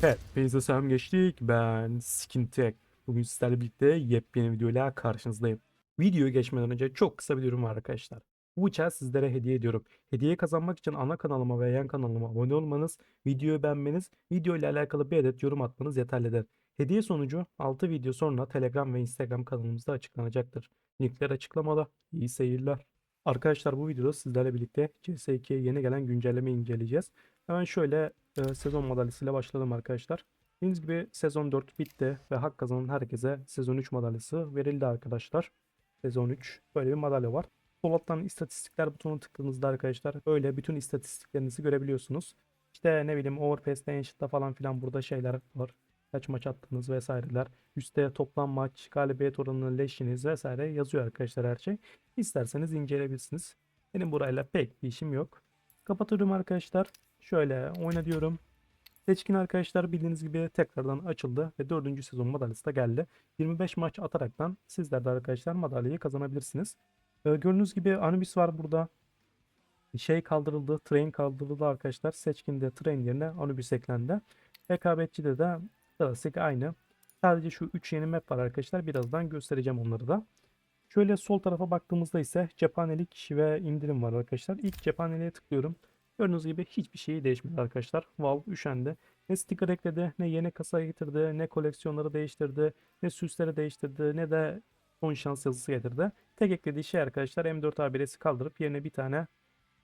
Hepinize selam geçtik. Ben Skintek. Bugün sizlerle birlikte yepyeni videoyla karşınızdayım. Videoya geçmeden önce çok kısa bir durum var arkadaşlar. Bu uçağı sizlere hediye ediyorum. Hediye kazanmak için ana kanalıma ve yan kanalıma abone olmanız, videoyu beğenmeniz, video ile alakalı bir adet yorum atmanız yeterlidir. Hediye sonucu 6 video sonra Telegram ve Instagram kanalımızda açıklanacaktır. Linkler açıklamada. İyi seyirler. Arkadaşlar bu videoda sizlerle birlikte CS2'ye yeni gelen güncellemeyi inceleyeceğiz. Hemen şöyle e, sezon madalyasıyla başlayalım arkadaşlar. Bildiğiniz gibi sezon 4 bitti ve hak kazanan herkese sezon 3 madalyası verildi arkadaşlar. Sezon 3 böyle bir madalya var. Sol alttan istatistikler butonuna tıkladığınızda arkadaşlar böyle bütün istatistiklerinizi görebiliyorsunuz. İşte ne bileyim Overpass'te Ancient'ta falan filan burada şeyler var. Kaç maç attınız vesaireler. Üste toplam maç, galibiyet oranı, leşiniz vesaire yazıyor arkadaşlar her şey. İsterseniz inceleyebilirsiniz. Benim burayla pek bir işim yok. Kapatıyorum arkadaşlar. Şöyle oyna diyorum. Seçkin arkadaşlar bildiğiniz gibi tekrardan açıldı ve 4. sezon madalyası da geldi. 25 maç ataraktan sizler de arkadaşlar madalyayı kazanabilirsiniz. Ee, gördüğünüz gibi Anubis var burada. Şey kaldırıldı, train kaldırıldı arkadaşlar. Seçkinde train yerine Anubis eklendi. Rekabetçide de klasik aynı. Sadece şu 3 yeni map var arkadaşlar. Birazdan göstereceğim onları da. Şöyle sol tarafa baktığımızda ise cephanelik ve indirim var arkadaşlar. İlk cephaneliğe tıklıyorum. Gördüğünüz gibi hiçbir şey değişmedi arkadaşlar. Valve üşendi. Ne sticker ekledi, ne yeni kasa getirdi, ne koleksiyonları değiştirdi, ne süsleri değiştirdi, ne de son şans yazısı getirdi. Tek eklediği şey arkadaşlar M4 ABR'si kaldırıp yerine bir tane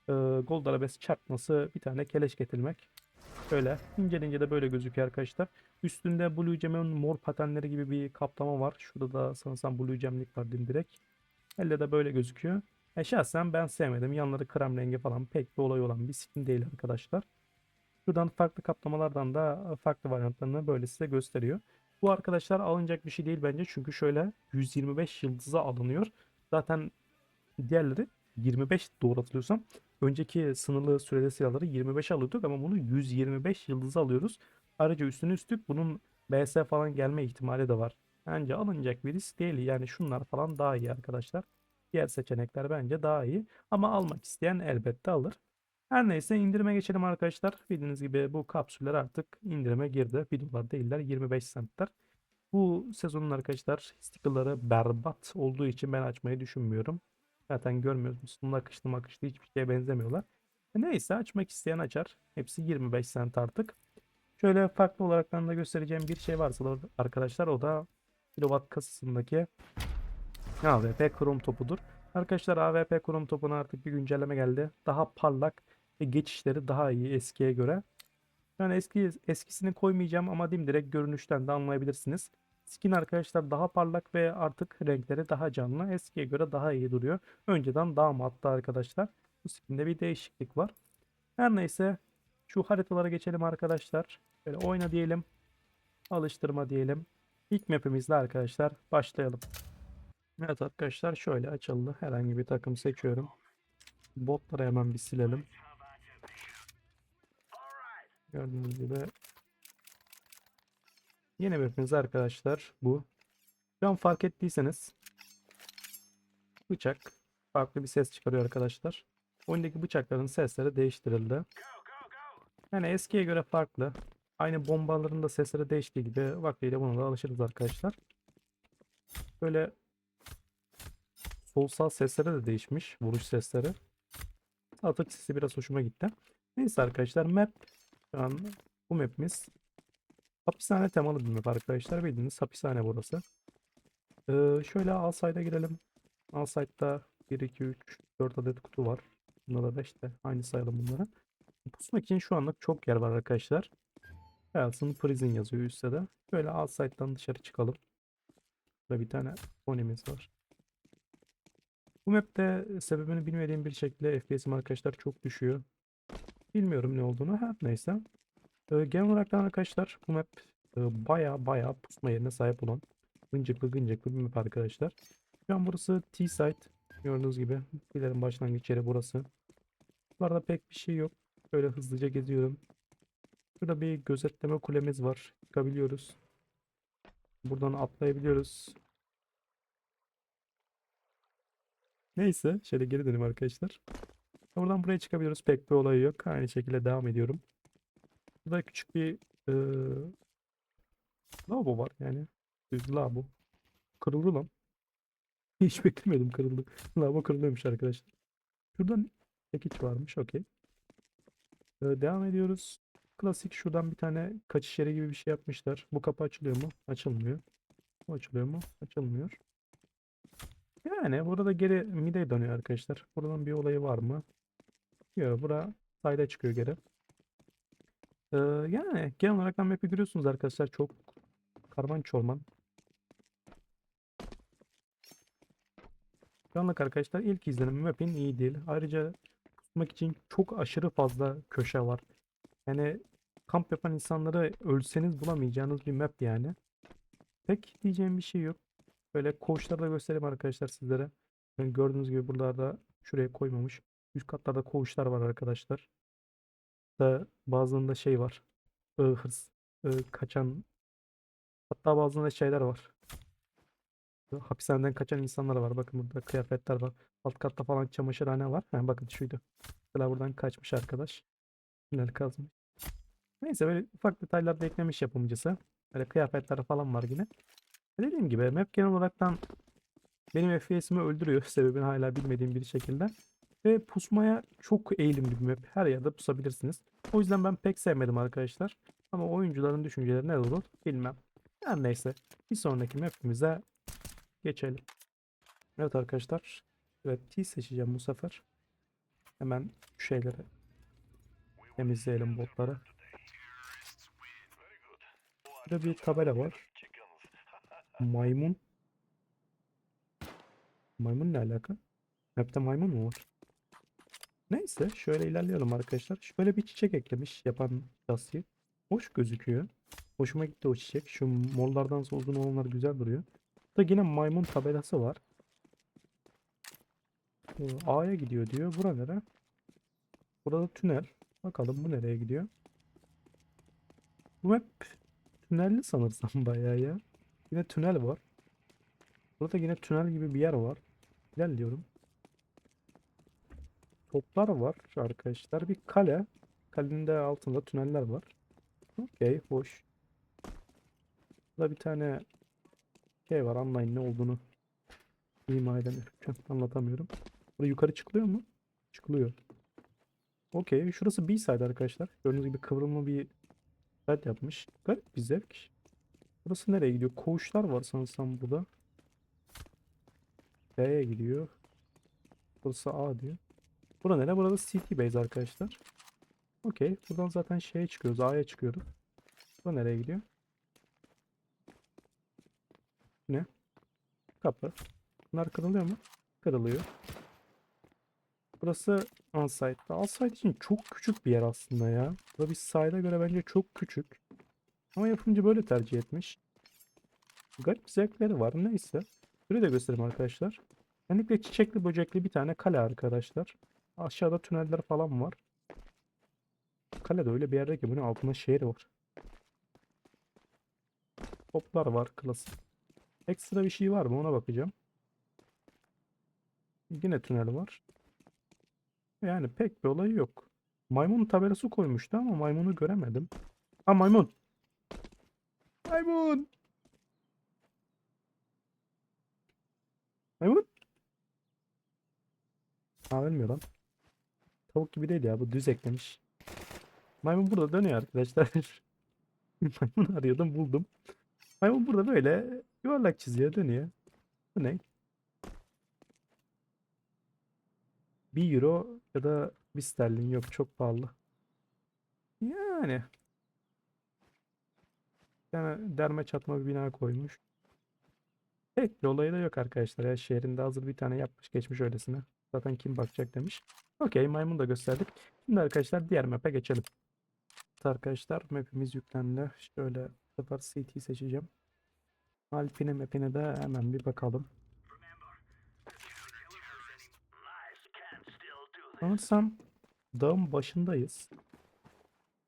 e, Gold Arabes çarpması, bir tane keleş getirmek. Şöyle incelince de böyle gözüküyor arkadaşlar. Üstünde Blue Gem'in mor patenleri gibi bir kaplama var. Şurada da sanırsam Blue Gem'lik var dimdirek. Elle de böyle gözüküyor. E şahsen ben sevmedim. Yanları krem rengi falan pek bir olay olan bir skin değil arkadaşlar. Şuradan farklı kaplamalardan da farklı varyantlarını böyle size gösteriyor. Bu arkadaşlar alınacak bir şey değil bence. Çünkü şöyle 125 yıldıza alınıyor. Zaten diğerleri 25 doğru hatırlıyorsam. Önceki sınırlı süreli silahları 25 alıyorduk ama bunu 125 yıldıza alıyoruz. Ayrıca üstüne üstlük bunun BS falan gelme ihtimali de var. Bence alınacak bir risk değil. Yani şunlar falan daha iyi arkadaşlar. Diğer seçenekler bence daha iyi. Ama almak isteyen elbette alır. Her neyse indirime geçelim arkadaşlar. Bildiğiniz gibi bu kapsüller artık indirime girdi. 1 dolar değiller 25 centler. Bu sezonun arkadaşlar stickerları berbat olduğu için ben açmayı düşünmüyorum. Zaten görmüyorsunuz. Bunlar akışlı makışlı hiçbir şeye benzemiyorlar. E Neyse açmak isteyen açar. Hepsi 25 cent artık. Şöyle farklı olarak da göstereceğim bir şey varsa da arkadaşlar o da kilowatt kasasındaki AWP krom topudur. Arkadaşlar AWP krom topuna artık bir güncelleme geldi. Daha parlak ve geçişleri daha iyi eskiye göre. Yani eski eskisini koymayacağım ama dimdirek görünüşten de anlayabilirsiniz. Skin arkadaşlar daha parlak ve artık renkleri daha canlı. Eskiye göre daha iyi duruyor. Önceden daha mattı arkadaşlar. Bu skinde bir değişiklik var. Her neyse şu haritalara geçelim arkadaşlar. Böyle oyna diyelim. Alıştırma diyelim. İlk mapimizle arkadaşlar başlayalım. Evet arkadaşlar şöyle açıldı. Herhangi bir takım seçiyorum. Botları hemen bir silelim. Gördüğünüz gibi yeni mapimiz arkadaşlar bu. Şu an fark ettiyseniz bıçak farklı bir ses çıkarıyor arkadaşlar. Oyundaki bıçakların sesleri değiştirildi. Yani eskiye göre farklı. Aynı bombaların da sesleri değiştiği gibi vaktiyle buna da alışırız arkadaşlar. Böyle sol sağ sesleri de değişmiş. Vuruş sesleri. Atak sesi biraz hoşuma gitti. Neyse arkadaşlar map şu an bu mapimiz hapishane temalı bir map arkadaşlar. Bildiğiniz hapishane burası. Ee, şöyle Alside'a girelim. Alside'da 1, 2, 3, 4 adet kutu var. Bunda da 5 de aynı sayalım bunları. Pusmak için şu anlık çok yer var arkadaşlar. Helson Prison yazıyor üstte de. Şöyle Alside'dan dışarı çıkalım. Burada bir tane ponimiz var. Bu map'te sebebini bilmediğim bir şekilde FPS'im arkadaşlar çok düşüyor. Bilmiyorum ne olduğunu. Her neyse. Ee, genel olarak da arkadaşlar bu map e, baya baya pusma yerine sahip olan gıncıklı gıncıklı bir map arkadaşlar. Şu an burası T-site. Gördüğünüz gibi bilerin başlangıç yeri burası. Buralarda pek bir şey yok. Böyle hızlıca geziyorum. Burada bir gözetleme kulemiz var. Çıkabiliyoruz. Buradan atlayabiliyoruz. Neyse şöyle geri döneyim arkadaşlar. Oradan buraya çıkabiliyoruz. Pek bir olay yok. Aynı şekilde devam ediyorum. Burada küçük bir Ee, lavabo var yani. Düz lavabo. Kırıldı lan. Hiç beklemedim kırıldı. Lavabo kırılıyormuş arkadaşlar. Şuradan çekiç varmış. Okey. Ee, devam ediyoruz. Klasik şuradan bir tane kaçış yeri gibi bir şey yapmışlar. Bu kapı açılıyor mu? Açılmıyor. Bu açılıyor mu? Açılmıyor. Yani burada geri mideye dönüyor arkadaşlar. Buradan bir olayı var mı? Yok. Bura sayda çıkıyor geri. Ee, yani genel olarak map'i görüyorsunuz arkadaşlar. Çok karman çorman. Şu anlık arkadaşlar ilk izlenim map'in iyi değil. Ayrıca tutmak için çok aşırı fazla köşe var. Yani kamp yapan insanları ölseniz bulamayacağınız bir map yani. Pek diyeceğim bir şey yok. Böyle koğuşları da göstereyim arkadaşlar sizlere. Yani gördüğünüz gibi buralarda şuraya koymamış. Üst katlarda koğuşlar var arkadaşlar. Da bazılarında şey var. Hırs, kaçan hatta bazılarında şeyler var. Hapishaneden kaçan insanlar var. Bakın burada kıyafetler var. Alt katta falan çamaşırhane var. Ha, bakın şuydu. Mesela buradan kaçmış arkadaş. Tünel kazmış. Neyse böyle ufak detaylar da eklemiş yapımcısı. Böyle kıyafetler falan var yine. Dediğim gibi map genel olaraktan benim FPS'imi öldürüyor. Sebebini hala bilmediğim bir şekilde. Ve pusmaya çok eğilimli bir map. Her yerde pusabilirsiniz. O yüzden ben pek sevmedim arkadaşlar. Ama oyuncuların düşünceleri ne olur bilmem. Her neyse. Bir sonraki map'imize geçelim. Evet arkadaşlar. Evet T seçeceğim bu sefer. Hemen şu şeyleri temizleyelim botları. Burada bir tabela var. Maymun. Maymun ne alaka? Map'te maymun mu var? Neyse şöyle ilerleyelim arkadaşlar. Şöyle bir çiçek eklemiş yapan şahsi. Hoş gözüküyor. Hoşuma gitti o çiçek. Şu morlardan uzun olanlar güzel duruyor. Burada yine maymun tabelası var. A'ya gidiyor diyor. Bura nere? Burada tünel. Bakalım bu nereye gidiyor? Bu map tünelli sanırsam bayağı ya. Yine tünel var. Burada yine tünel gibi bir yer var. İlerliyorum. Toplar var arkadaşlar. Bir kale. Kalenin de altında tüneller var. Okey, hoş. Burada bir tane şey var. Anlayın ne olduğunu ima edemiyorum. Anlatamıyorum. Burada yukarı çıkılıyor mu? Çıkılıyor. Okey. Şurası B-side arkadaşlar. Gördüğünüz gibi kıvrımlı bir side yapmış. Garip bir zevk. Burası nereye gidiyor? Koğuşlar var sanırsam burada. B'ye gidiyor. Burası A diyor. Bura nere? Burada CT base arkadaşlar. Okey. Buradan zaten şeye çıkıyoruz. A'ya çıkıyoruz. Bura nereye gidiyor? Ne? Kapı. Bunlar kırılıyor mu? Kırılıyor. Burası onsite. Onsite için çok küçük bir yer aslında ya. Burada bir side'a göre bence çok küçük. Ama yapımcı böyle tercih etmiş. Garip zevkleri var. Neyse. Burayı da göstereyim arkadaşlar. Genellikle çiçekli böcekli bir tane kale arkadaşlar. Aşağıda tüneller falan var. Kale de öyle bir yerde ki bunun altında şehir var. Toplar var klasik. Ekstra bir şey var mı ona bakacağım. Yine tünel var. Yani pek bir olay yok. Maymun tabelası koymuştu ama maymunu göremedim. Ha maymun. Maymun. Maymun. Ha ölmüyor lan. Tavuk gibi değil ya bu düz eklemiş. Maymun burada dönüyor arkadaşlar. Maymun arıyordum buldum. Maymun burada böyle yuvarlak çiziyor dönüyor. Bu ne? 1 euro ya da 1 sterlin yok çok pahalı. Yani. Yani derme çatma bir bina koymuş. Pek bir olayı da yok arkadaşlar ya. Şehrinde hazır bir tane yapmış geçmiş öylesine. Zaten kim bakacak demiş. Okey maymun da gösterdik. Şimdi arkadaşlar diğer map'e geçelim. Arkadaşlar map'imiz yüklendi. Şöyle bu sefer CT seçeceğim. Alpine map'ine de hemen bir bakalım. Sanırsam dağın başındayız.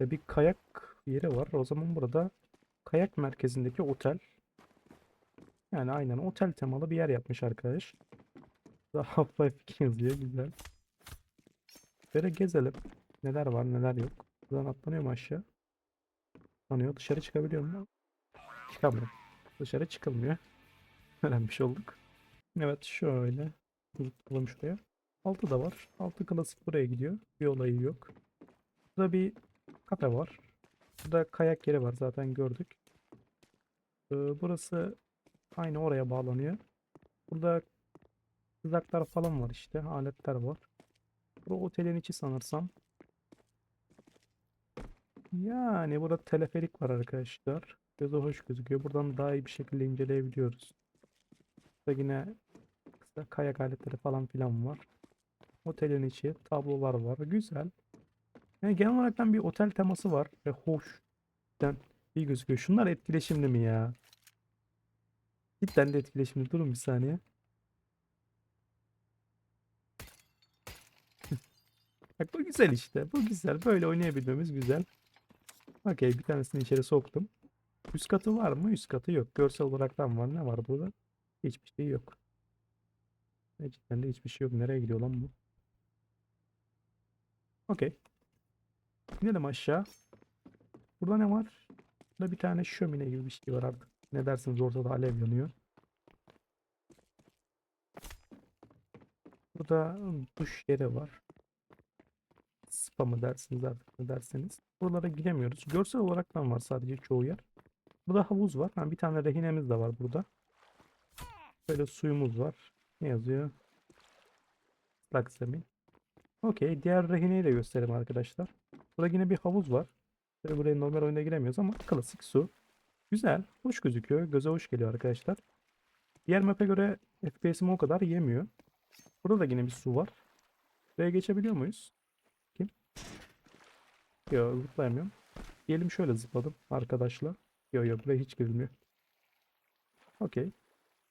Ve bir kayak yeri var. O zaman burada kayak merkezindeki otel. Yani aynen otel temalı bir yer yapmış arkadaş. Daha Half-Life 2 yazıyor güzel. Böyle gezelim. Neler var neler yok. Buradan atlanıyor aşağı? sanıyor. Dışarı çıkabiliyor mu? Çıkamıyor. Dışarı çıkılmıyor. Öğrenmiş olduk. Evet şöyle. Zıplayalım şuraya. Altı da var. Altı klasik buraya gidiyor. Bir olayı yok. Burada bir kafe var. Burada kayak yeri var zaten gördük. Ee, burası aynı oraya bağlanıyor. Burada kızaklar falan var işte. Aletler var. Bu otelin içi sanırsam. Yani burada teleferik var arkadaşlar. Göze hoş gözüküyor. Buradan daha iyi bir şekilde inceleyebiliyoruz. Burada yine kısa kayak aletleri falan filan var. Otelin içi tablolar var. Güzel. Yani genel olarak bir otel teması var ve hoş. Cidden iyi gözüküyor. Şunlar etkileşimli mi ya? Cidden de etkileşimli. Durun bir saniye. Bak bu güzel işte. Bu güzel. Böyle oynayabilmemiz güzel. Okey bir tanesini içeri soktum. Üst katı var mı? Üst katı yok. Görsel olaraktan var. Ne var burada? Hiçbir şey yok. Cidden de hiçbir şey yok. Nereye gidiyor lan bu? Okey. İnelim aşağı. Burada ne var? Burada bir tane şömine gibi bir şey var artık. Ne dersiniz ortada alev yanıyor. Burada duş yeri var. Spa mı dersiniz artık ne derseniz. Buralara giremiyoruz. Görsel olaraktan var sadece çoğu yer. Burada havuz var. Ha, bir tane rehinemiz de var burada. Böyle suyumuz var. Ne yazıyor? Islak zemin. Okey. Diğer rehineyi de gösterelim arkadaşlar. Burada yine bir havuz var. Böyle buraya normal oyuna giremiyoruz ama klasik su. Güzel. Hoş gözüküyor. Göze hoş geliyor arkadaşlar. Diğer map'e göre FPS'im o kadar yemiyor. Burada da yine bir su var. Buraya geçebiliyor muyuz? Kim? Yok zıplayamıyorum. Diyelim şöyle zıpladım arkadaşla. Yok yok buraya hiç girilmiyor. Okey.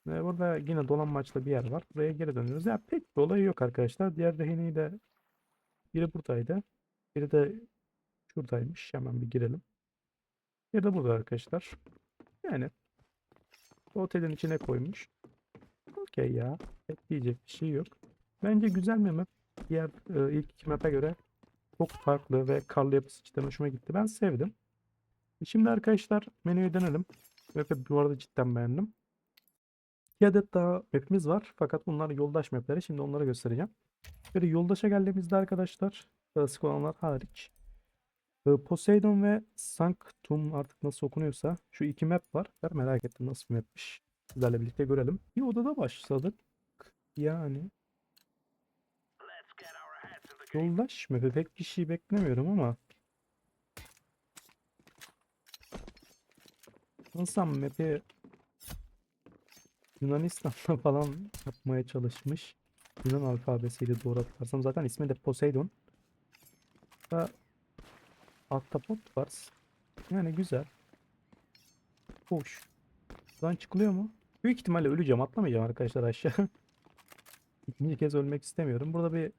Ee, burada yine dolanmaçlı bir yer var. Buraya geri dönüyoruz. Ya pek bir olayı yok arkadaşlar. Diğer rehineyi de biri buradaydı. Biri de şuradaymış. Hemen bir girelim. Bir de burada arkadaşlar. Yani otelin içine koymuş. Okey ya. Pek diyecek bir şey yok. Bence güzel bir map. Diğer e, ilk iki map'e göre çok farklı ve karlı yapısı cidden hoşuma gitti. Ben sevdim. Şimdi arkadaşlar menüye dönelim. Map'i bu arada cidden beğendim. İki adet daha map'imiz var. Fakat bunlar yoldaş map'leri. Şimdi onları göstereceğim. Böyle yoldaşa geldiğimizde arkadaşlar klasik olanlar hariç e, Poseidon ve Sanctum artık nasıl okunuyorsa şu iki map var. Ben merak ettim nasıl bir mapmiş. Sizlerle birlikte görelim. Bir odada başladık. Yani yoldaş map'i pek bir şey beklemiyorum ama Nasıl map'i Yunanistan'da falan yapmaya çalışmış. Yunan alfabesiyle doğru hatırlarsam. Zaten ismi de Poseidon. Da Ahtapot var. Yani güzel. Hoş. Buradan çıkılıyor mu? Büyük ihtimalle öleceğim. Atlamayacağım arkadaşlar aşağı. İkinci kez ölmek istemiyorum. Burada bir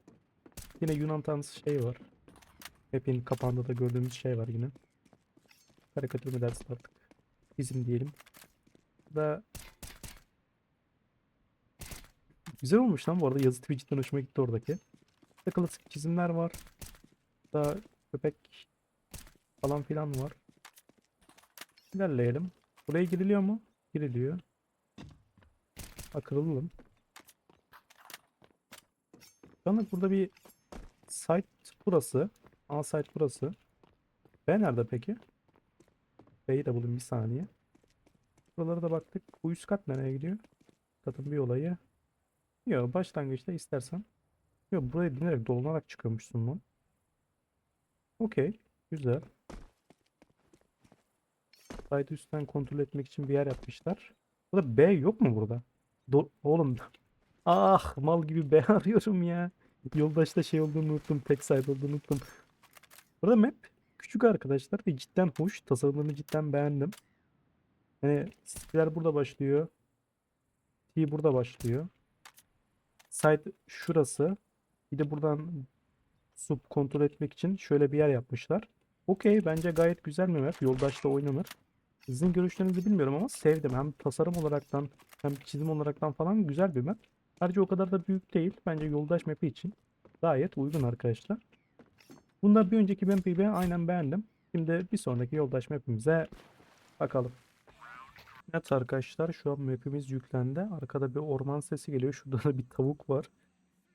yine Yunan tanrısı şey var. Hepin kapağında da gördüğümüz şey var yine. Karikatür mü dersin artık? Bizim diyelim. Da Güzel olmuş lan bu arada yazı cidden hoşuma gitti oradaki. Burada klasik çizimler var. Daha köpek falan filan var. İlerleyelim. Buraya giriliyor mu? Giriliyor. Akıllım. Şu anlık burada bir site burası. A site burası. B nerede peki? B'yi de bulayım bir saniye. Buralara da baktık. Bu üst kat nereye gidiyor? Katın bir olayı. Yok başlangıçta istersen. Yok buraya binerek dolanarak çıkıyormuşsun lan. Okey. Güzel. Site üstten kontrol etmek için bir yer yapmışlar. Burada B yok mu burada? Do Oğlum. Ah mal gibi B arıyorum ya. Yoldaşta şey olduğunu unuttum. Tek site olduğunu unuttum. Burada map küçük arkadaşlar ve cidden hoş. Tasarımını cidden beğendim. Hani skiller burada başlıyor. T burada başlıyor. Site şurası. Bir de buradan sub kontrol etmek için şöyle bir yer yapmışlar. Okey bence gayet güzel bir map. Yoldaşta oynanır. Sizin görüşlerinizi bilmiyorum ama sevdim. Hem tasarım olaraktan hem çizim olaraktan falan güzel bir map. Ayrıca o kadar da büyük değil. Bence yoldaş map'i için gayet uygun arkadaşlar. Bunda bir önceki map'i ben aynen beğendim. Şimdi bir sonraki yoldaş map'imize bakalım. Evet arkadaşlar şu an map'imiz yüklendi. Arkada bir orman sesi geliyor. Şurada da bir tavuk var.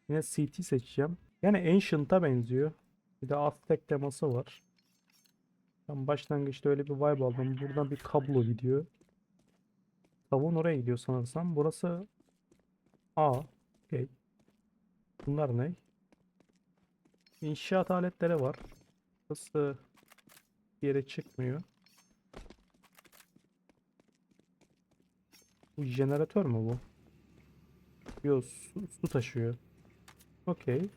Yine CT seçeceğim. Yani Ancient'a benziyor. Bir de Aztec teması var. Ben başlangıçta öyle bir vibe aldım. Buradan bir kablo gidiyor. Tavuğun oraya gidiyor sanırsam. Burası A. Okey. Bunlar ne? İnşaat aletleri var. Burası bir yere çıkmıyor. Bu jeneratör mü bu? Yok su, su taşıyor. Okey.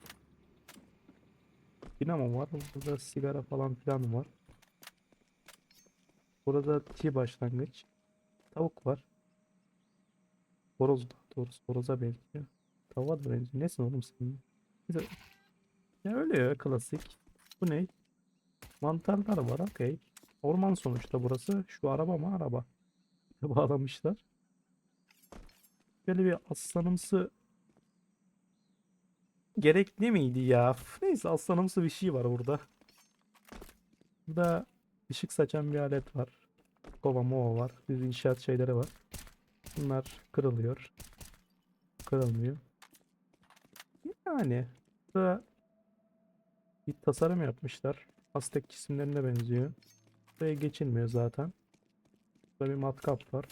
Dinamo var. Burada sigara falan filan var. Burada T başlangıç. Tavuk var. Horoz daha doğrusu horoza benziyor. Tavuğa da benziyor. Nesin oğlum sen? Neyse. Ya öyle ya klasik. Bu ne? Mantarlar var okey. Orman sonuçta burası. Şu araba mı? Araba. Bağlamışlar. Böyle bir aslanımsı gerekli miydi ya? Neyse aslanımsı bir şey var burada. Burada ışık saçan bir alet var. Kova mova var. Düz inşaat şeyleri var. Bunlar kırılıyor. Kırılmıyor. Yani burada bir tasarım yapmışlar. Aztek cisimlerine benziyor. Buraya geçilmiyor zaten. Burada bir matkap var.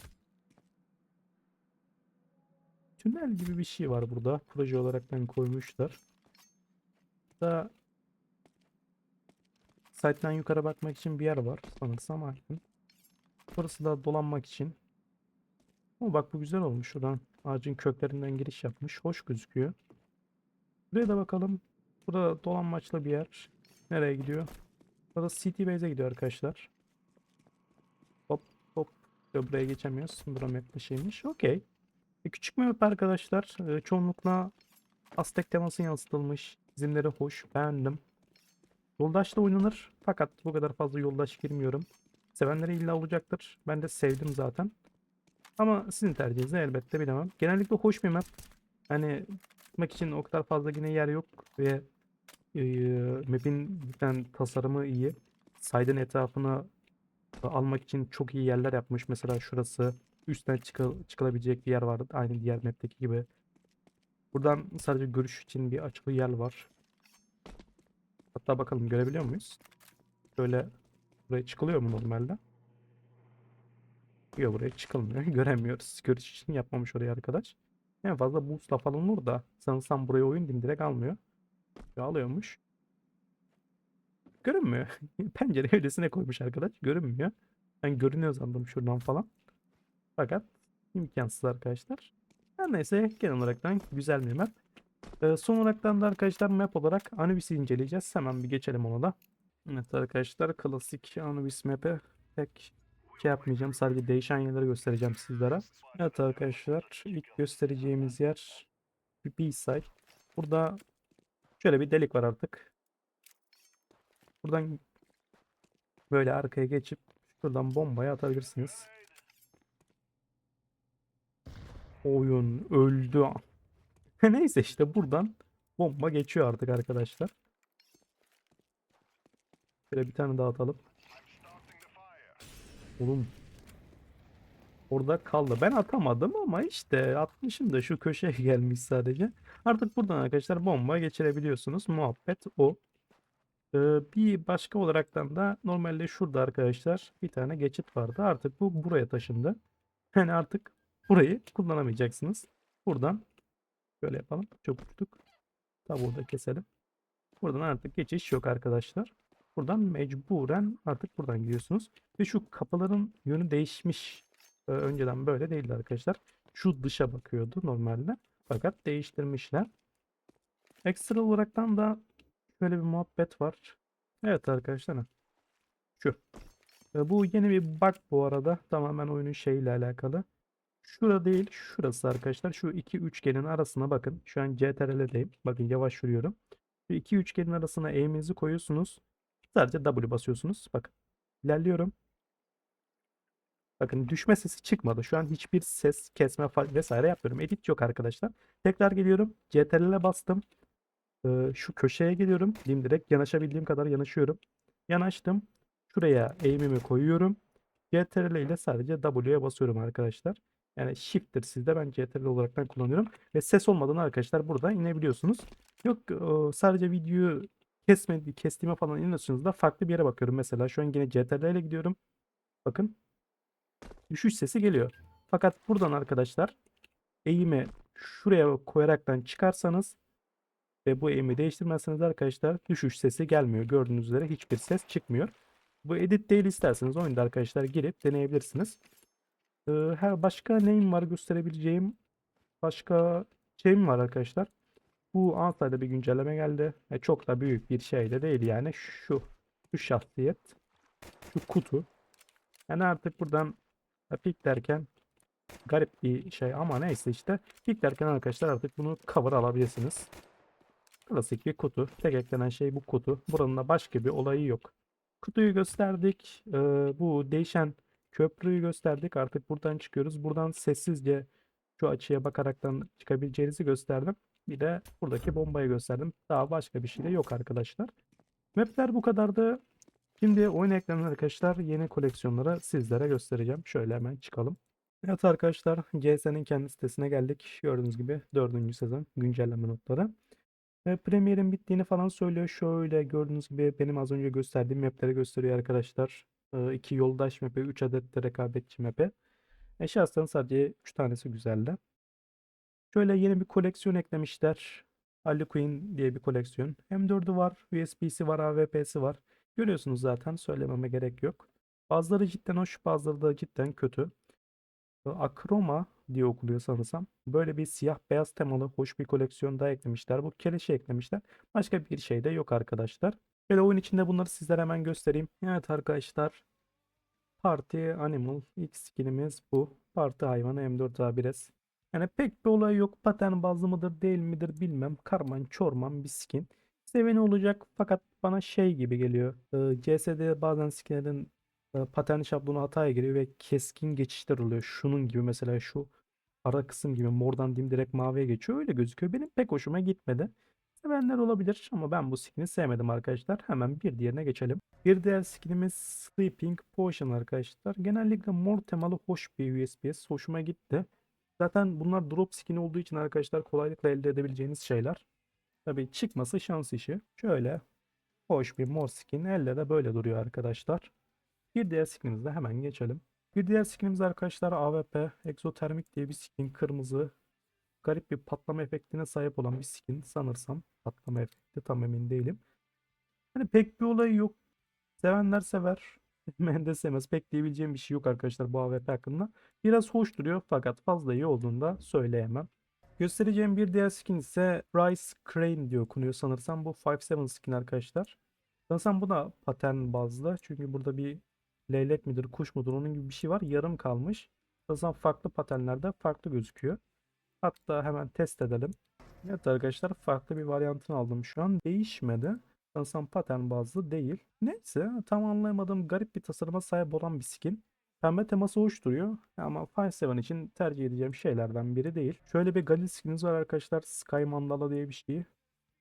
Tünel gibi bir şey var burada. Proje olaraktan koymuşlar. Burada site'den yukarı bakmak için bir yer var sanırsam aynen. Burası da dolanmak için. Ama bak bu güzel olmuş. Şuradan ağacın köklerinden giriş yapmış. Hoş gözüküyor. Buraya da bakalım. Burada dolanmaçlı bir yer. Nereye gidiyor? Burada City Base'e gidiyor arkadaşlar. Hop hop. Ya Buraya geçemiyoruz. Bura map'te şeymiş. Okey. E, küçük map arkadaşlar. E, çoğunlukla Aztek teması yansıtılmış. Çizimleri hoş. Beğendim. Yoldaşla oynanır. Fakat bu kadar fazla yoldaş girmiyorum. Sevenleri illa olacaktır. Ben de sevdim zaten. Ama sizin tercihinizi elbette bilemem. Genellikle hoş bir map. Hani tutmak için o kadar fazla yine yer yok ve e, map'in cidden tasarımı iyi. Side'ın etrafını e, almak için çok iyi yerler yapmış. Mesela şurası üstten çıkı- çıkılabilecek bir yer var. Aynı diğer map'teki gibi. Buradan sadece görüş için bir açılı yer var. Hatta bakalım görebiliyor muyuz? Şöyle buraya çıkılıyor mu normalde? Yok buraya çıkılmıyor. Göremiyoruz. Görüş için yapmamış orayı arkadaş. En fazla boost'la falan olur da sanırsam buraya oyun din direkt almıyor. Ya alıyormuş. Görünmüyor. Pencere öylesine koymuş arkadaş. Görünmüyor. Ben görünüyor sandım şuradan falan. Fakat imkansız arkadaşlar. Her neyse genel olaraktan güzel bir map. Ee, son olaraktan da arkadaşlar map olarak Anubis'i inceleyeceğiz. Hemen bir geçelim ona da. Evet arkadaşlar klasik Anubis map'e pek şey yapmayacağım. Sadece değişen yerleri göstereceğim sizlere. Evet arkadaşlar ilk göstereceğimiz yer B-side. Burada şöyle bir delik var artık. Buradan böyle arkaya geçip şuradan bombayı atabilirsiniz. Oyun öldü. Neyse işte buradan bomba geçiyor artık arkadaşlar. Şöyle bir tane daha atalım. Oğlum. Orada kaldı. Ben atamadım ama işte atmışım da şu köşeye gelmiş sadece. Artık buradan arkadaşlar bomba geçirebiliyorsunuz. Muhabbet o. Ee, bir başka olaraktan da normalde şurada arkadaşlar bir tane geçit vardı. Artık bu buraya taşındı. Yani artık burayı kullanamayacaksınız. Buradan Şöyle yapalım. Çabuktuk. Tavuğu da keselim. Buradan artık geçiş yok arkadaşlar. Buradan mecburen artık buradan gidiyorsunuz. Ve şu kapıların yönü değişmiş. Ee, önceden böyle değildi arkadaşlar. Şu dışa bakıyordu normalde. Fakat değiştirmişler. Ekstra olaraktan da şöyle bir muhabbet var. Evet arkadaşlar. Şu. Ee, Bu yeni bir bug bu arada. Tamamen oyunun şeyiyle alakalı. Şura değil, şurası arkadaşlar. Şu iki üçgenin arasına bakın. Şu an CTRL'deyim. Bakın yavaş yürüyorum. Şu iki üçgenin arasına eğiminizi koyuyorsunuz. Sadece W basıyorsunuz. Bakın. İlerliyorum. Bakın düşme sesi çıkmadı. Şu an hiçbir ses kesme vesaire yapmıyorum. Edit yok arkadaşlar. Tekrar geliyorum. CTRL'e bastım. Ee, şu köşeye geliyorum. Dimdirek yanaşabildiğim kadar yanaşıyorum. Yanaştım. Şuraya aim'imi koyuyorum. CTRL ile sadece W'ye basıyorum arkadaşlar. Yani shift'tir sizde ben CTRL olaraktan kullanıyorum. Ve ses olmadan arkadaşlar burada inebiliyorsunuz. Yok sadece videoyu kesmedi, kestiğime falan iniyorsunuz da farklı bir yere bakıyorum. Mesela şu an yine CTRL ile gidiyorum. Bakın. Düşüş sesi geliyor. Fakat buradan arkadaşlar eğimi şuraya koyaraktan çıkarsanız ve bu eğimi değiştirmezseniz arkadaşlar düşüş sesi gelmiyor. Gördüğünüz üzere hiçbir ses çıkmıyor. Bu edit değil isterseniz oyunda arkadaşlar girip deneyebilirsiniz. Her başka neyim var gösterebileceğim başka şeyim var arkadaşlar. Bu Antalya'da bir güncelleme geldi. E, çok da büyük bir şey de değil yani şu şu şahsiyet şu kutu. Yani artık buradan e, pik derken garip bir şey ama neyse işte pik derken arkadaşlar artık bunu cover alabilirsiniz. Klasik bir kutu. Tek eklenen şey bu kutu. Buranın da başka bir olayı yok. Kutuyu gösterdik. Ee, bu değişen köprüyü gösterdik. Artık buradan çıkıyoruz. Buradan sessizce şu açıya bakaraktan çıkabileceğinizi gösterdim. Bir de buradaki bombayı gösterdim. Daha başka bir şey de yok arkadaşlar. Mapler bu kadardı. Şimdi oyun eklenen arkadaşlar yeni koleksiyonları sizlere göstereceğim. Şöyle hemen çıkalım. Evet arkadaşlar GS'nin kendi sitesine geldik. Gördüğünüz gibi 4. sezon güncelleme notları. Ve Premier'in bittiğini falan söylüyor. Şöyle gördüğünüz gibi benim az önce gösterdiğim mapleri gösteriyor arkadaşlar. 2 yoldaş map'i, 3 adet de rekabetçi map'i. E şahsen sadece 3 tanesi güzeldi. Şöyle yeni bir koleksiyon eklemişler. Harley Quinn diye bir koleksiyon. M4'ü var, USB'si var, AWP'si var. Görüyorsunuz zaten söylememe gerek yok. Bazıları cidden hoş, bazıları da cidden kötü. Akroma diye okuluyor sanırsam. Böyle bir siyah beyaz temalı hoş bir koleksiyon daha eklemişler. Bu keleşi eklemişler. Başka bir şey de yok arkadaşlar. Böyle oyun içinde bunları sizlere hemen göstereyim. Evet arkadaşlar. Party Animal ilk skinimiz bu. Parti hayvanı M4A1S. Yani pek bir olay yok. Pattern bazlı mıdır değil midir bilmem. Karman çorman bir skin. Seveni olacak fakat bana şey gibi geliyor. Ee, CS'de bazen skinlerin e, pattern şablonu hataya giriyor ve keskin geçişler oluyor. Şunun gibi mesela şu ara kısım gibi mordan dim direkt maviye geçiyor. Öyle gözüküyor. Benim pek hoşuma gitmedi. Sevenler olabilir ama ben bu skin'i sevmedim arkadaşlar. Hemen bir diğerine geçelim. Bir diğer skinimiz Sleeping Potion arkadaşlar. Genellikle mor temalı hoş bir USPS. Hoşuma gitti. Zaten bunlar drop skin olduğu için arkadaşlar kolaylıkla elde edebileceğiniz şeyler. Tabii çıkması şans işi. Şöyle hoş bir mor skin. Elde de böyle duruyor arkadaşlar. Bir diğer skinimize hemen geçelim. Bir diğer skinimiz arkadaşlar AWP Exotermik diye bir skin. Kırmızı garip bir patlama efektine sahip olan bir skin sanırsam. Patlama efekti tam emin değilim. Hani pek bir olayı yok. Sevenler sever. De sevmez. Pek diyebileceğim bir şey yok arkadaşlar bu AWP hakkında. Biraz hoş duruyor fakat fazla iyi olduğunu da söyleyemem. Göstereceğim bir diğer skin ise Rice Crane diye okunuyor sanırsam. Bu 5-7 skin arkadaşlar. Sanırsam bu da patern bazlı. Çünkü burada bir leylek midir, kuş mudur onun gibi bir şey var. Yarım kalmış. Sanırsam farklı paternlerde farklı gözüküyor. Hatta hemen test edelim. Evet arkadaşlar farklı bir varyantını aldım şu an. Değişmedi. Sanırsam patern bazlı değil. Neyse tam anlayamadığım garip bir tasarıma sahip olan bir skin. Pembe teması hoş duruyor ama 5-7 için tercih edeceğim şeylerden biri değil. Şöyle bir Galil skinimiz var arkadaşlar. Sky Mandala diye bir şey.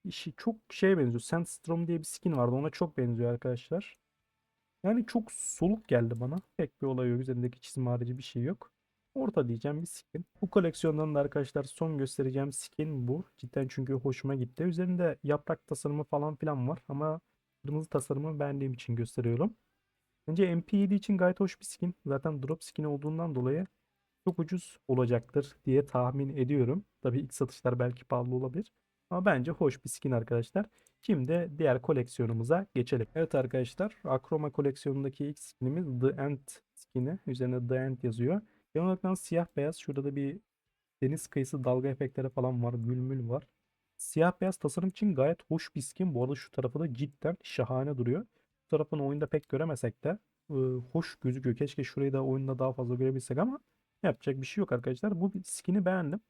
İşi çok şeye benziyor. Sandstrom diye bir skin vardı. Ona çok benziyor arkadaşlar. Yani çok soluk geldi bana. Pek bir olay yok. Üzerindeki çizim harici bir şey yok. Orta diyeceğim bir skin. Bu koleksiyondan da arkadaşlar son göstereceğim skin bu. Cidden çünkü hoşuma gitti. Üzerinde yaprak tasarımı falan filan var ama kırmızı tasarımı beğendiğim için gösteriyorum. Bence MP7 için gayet hoş bir skin. Zaten drop skin olduğundan dolayı çok ucuz olacaktır diye tahmin ediyorum. Tabii ilk satışlar belki pahalı olabilir. Ama bence hoş bir skin arkadaşlar. Şimdi diğer koleksiyonumuza geçelim. Evet arkadaşlar Akroma koleksiyonundaki ilk skinimiz The End skini. Üzerinde The End yazıyor. Genel olarak siyah beyaz. Şurada da bir deniz kıyısı dalga efektleri falan var. Gülmül var. Siyah beyaz tasarım için gayet hoş bir skin. Bu arada şu tarafı da cidden şahane duruyor. Bu tarafını oyunda pek göremesek de e, hoş gözüküyor. Keşke şurayı da oyunda daha fazla görebilsek ama yapacak bir şey yok arkadaşlar. Bu skin'i beğendim.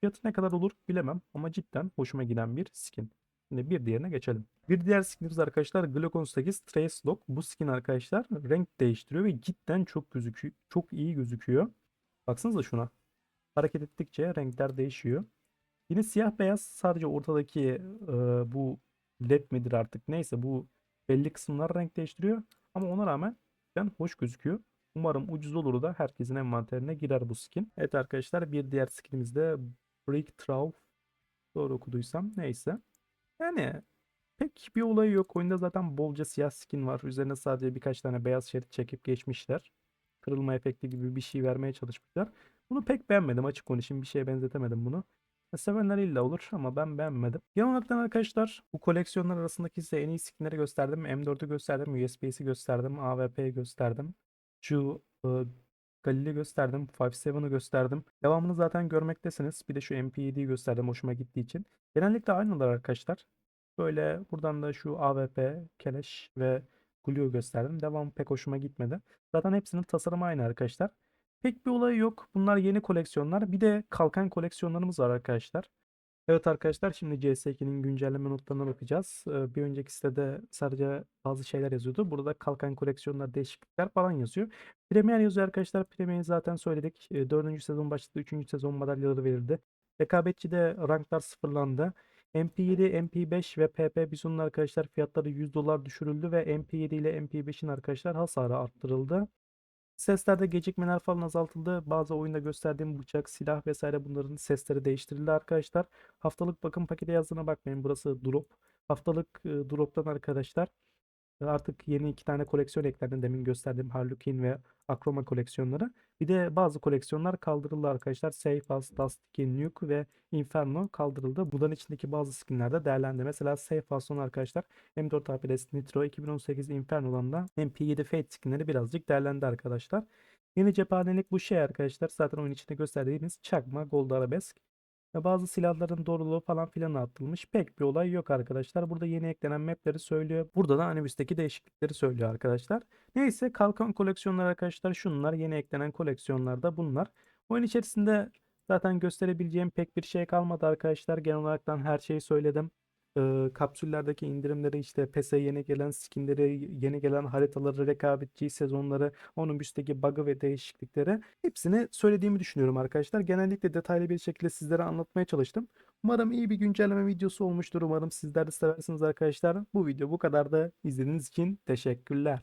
Fiyatı ne kadar olur bilemem ama cidden hoşuma giden bir skin. Şimdi bir diğerine geçelim. Bir diğer skinimiz arkadaşlar Glock 18 Trace Lock. Bu skin arkadaşlar renk değiştiriyor ve cidden çok gözüküyor. Çok iyi gözüküyor. Baksanıza şuna. Hareket ettikçe renkler değişiyor. Yine siyah beyaz sadece ortadaki e, bu led midir artık neyse bu belli kısımlar renk değiştiriyor. Ama ona rağmen cidden hoş gözüküyor. Umarım ucuz olur da herkesin envanterine girer bu skin. Evet arkadaşlar bir diğer skinimiz de Brick Trough. Doğru okuduysam neyse. Yani pek bir olayı yok. Oyunda zaten bolca siyah skin var. Üzerine sadece birkaç tane beyaz şerit çekip geçmişler. Kırılma efekti gibi bir şey vermeye çalışmışlar. Bunu pek beğenmedim açık konuşayım. Bir şeye benzetemedim bunu. E, Sevenler illa olur ama ben beğenmedim. Genel olarak arkadaşlar bu koleksiyonlar arasındaki size en iyi skinleri gösterdim. M4'ü gösterdim, USB'si gösterdim, AWP'yi gösterdim. Şu e, Galil'i gösterdim, 5.7'ı gösterdim. Devamını zaten görmektesiniz. Bir de şu MP7'yi gösterdim hoşuma gittiği için. Genellikle aynılar arkadaşlar. Böyle buradan da şu AWP, Keleş ve Glue gösterdim. Devamı pek hoşuma gitmedi. Zaten hepsinin tasarımı aynı arkadaşlar. Pek bir olayı yok. Bunlar yeni koleksiyonlar. Bir de kalkan koleksiyonlarımız var arkadaşlar. Evet arkadaşlar şimdi CS2'nin güncelleme notlarına bakacağız. Ee, Bir önceki sitede sadece bazı şeyler yazıyordu. Burada kalkan koleksiyonlar değişiklikler falan yazıyor. Premier yazıyor arkadaşlar. Premier'i zaten söyledik. Ee, Dördüncü sezon başladı. Üçüncü sezon madalyaları verildi. Rekabetçide ranklar sıfırlandı. MP7, MP5 ve PP Bison'un arkadaşlar fiyatları 100 dolar düşürüldü ve MP7 ile MP5'in arkadaşlar hasarı arttırıldı. Seslerde gecikmeler falan azaltıldı. Bazı oyunda gösterdiğim bıçak, silah vesaire bunların sesleri değiştirildi arkadaşlar. Haftalık bakım paketi yazdığına bakmayın. Burası drop. Haftalık e, drop'tan arkadaşlar artık yeni iki tane koleksiyon eklendi. Demin gösterdiğim Harlequin ve Akroma koleksiyonları. Bir de bazı koleksiyonlar kaldırıldı arkadaşlar. Safe As, Dust 2, Nuke ve Inferno kaldırıldı. Bunların içindeki bazı skinler de değerlendi. Mesela Safe As'ın arkadaşlar M4 APS Nitro 2018 Inferno'dan da MP7 Fate skinleri birazcık değerlendi arkadaşlar. Yeni cephanelik bu şey arkadaşlar. Zaten oyun içinde gösterdiğimiz çakma Gold Arabesk. Ya bazı silahların doğruluğu falan filan atılmış. Pek bir olay yok arkadaşlar. Burada yeni eklenen mapleri söylüyor. Burada da Anubis'teki değişiklikleri söylüyor arkadaşlar. Neyse kalkan koleksiyonlar arkadaşlar şunlar. Yeni eklenen koleksiyonlar da bunlar. Oyun içerisinde zaten gösterebileceğim pek bir şey kalmadı arkadaşlar. Genel olaraktan her şeyi söyledim. Ee, kapsüllerdeki indirimleri işte PES'e yeni gelen skinleri, yeni gelen haritaları, rekabetçi sezonları, onun üstteki bug'ı ve değişiklikleri hepsini söylediğimi düşünüyorum arkadaşlar. Genellikle detaylı bir şekilde sizlere anlatmaya çalıştım. Umarım iyi bir güncelleme videosu olmuştur. Umarım sizler de seversiniz arkadaşlar. Bu video bu kadar da izlediğiniz için teşekkürler.